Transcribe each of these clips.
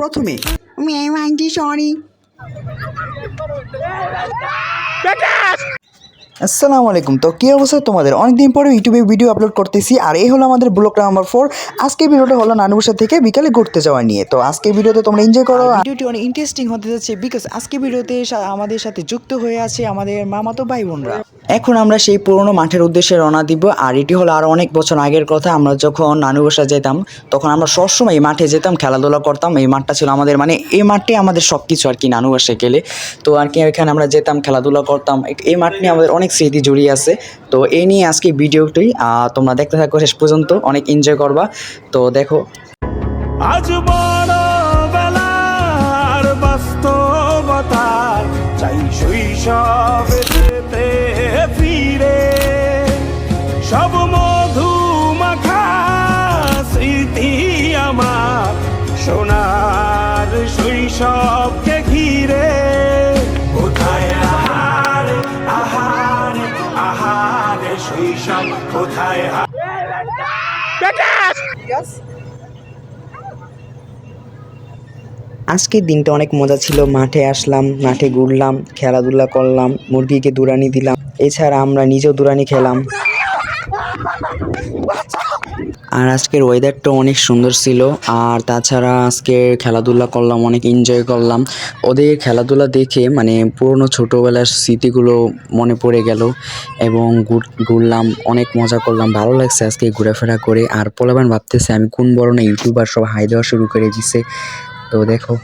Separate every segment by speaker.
Speaker 1: প্রথমে। আমি aunty sorry. আসসালামু আলাইকুম। তো কী অবস্থা তোমাদের? অনেকদিন পরে ইউটিউবে ভিডিও আপলোড করতেছি আর এই হলো আমাদের ব্লগ নাম্বার ফোর আজকে ভিডিওটা হলো নানুবসার থেকে বিকালে ঘুরতে যাওয়া নিয়ে। তো আজকে ভিডিওতে তোমরা এনজয় করো। ভিডিওটি অনেক ইন্টারেস্টিং হতে যাচ্ছে বিকজ আজকে ভিডিওতে আমাদের সাথে যুক্ত হয়ে আছে আমাদের মামাতো ভাই বোনরা। এখন আমরা সেই পুরনো মাঠের উদ্দেশ্যে রওনা দিব, আর এটি হলো আরও অনেক বছর আগের কথা। আমরা যখন নানু বসা যেতাম, তখন আমরা সবসময় এই মাঠে যেতাম, খেলাধুলা করতাম। এই মাঠটা ছিল আমাদের মানে এই মাঠটাই আমাদের সব কিছু আর কি নানু বাসায় গেলে। তো আর কি এখানে আমরা যেতাম, খেলাধুলা করতাম। এই মাঠ নিয়ে আমাদের অনেক স্মৃতি জড়িয়ে আছে। তো এই নিয়ে আজকে ভিডিওটি তোমরা দেখতে থাকো শেষ পর্যন্ত। অনেক এনজয় করবা। তো দেখো।
Speaker 2: বাস্তবতার চাই শৈশবে সব মধু মাখা স্মৃতি আমার। সোনার শৈশবকে ঘিরে কোথায় আহারে আহারে আহারে শৈশব, কোথায়
Speaker 1: আজকের দিনটা অনেক মজা ছিল। মাঠে আসলাম, মাঠে ঘুরলাম, খেলাধুলা করলাম, মুরগিকে দুরানি দিলাম। এছাড়া আমরা নিজেও দুরানি খেলাম। আর আজকের ওয়েদারটা অনেক সুন্দর ছিল আর তাছাড়া আজকে খেলাধুলা করলাম অনেক এনজয় করলাম। ওদের খেলাধুলা দেখে মানে পুরনো ছোটোবেলার স্মৃতিগুলো মনে পড়ে গেল এবং ঘুরলাম অনেক মজা করলাম। ভালো লাগছে আজকে ঘোরাফেরা করে। আর পোলাবান ভাবতেছে আমি কোন বড় না ইউটিউবার সব হাই দেওয়া শুরু করে দিছে। তো দেখো।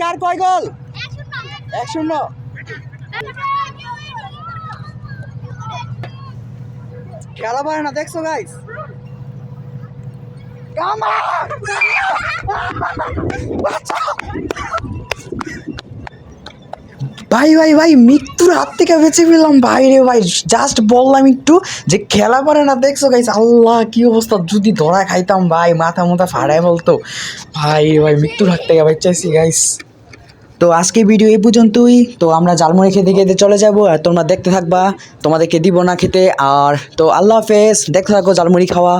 Speaker 1: কার কয় গোল? এক শূন্য খেলা পারে না, দেখছ গাইস ভাই ভাই ভাই, মৃত্যুর হাত থেকে বেঁচে পেলাম ভাই রে, ভাই জাস্ট বললাম একটু যে খেলা পারে না, দেখছ গাইস আল্লাহ, কি অবস্থা? যদি ধরা খাইতাম, ভাই মাথা মাথা ফাড়ায় বলতো ভাই ভাই, মৃত্যুর হাত থেকে বেঁচেছি গাইস তো আজকে ভিডিও এই পর্যন্তই। তো আমরা জালমুড়ি খেতে খেতে চলে যাব আর তোমরা দেখতে থাকবা, তোমাদেরকে দিব না খেতে। আর তো আল্লাহ হাফেজ, দেখতে থাকো জালমুড়ি খাওয়া।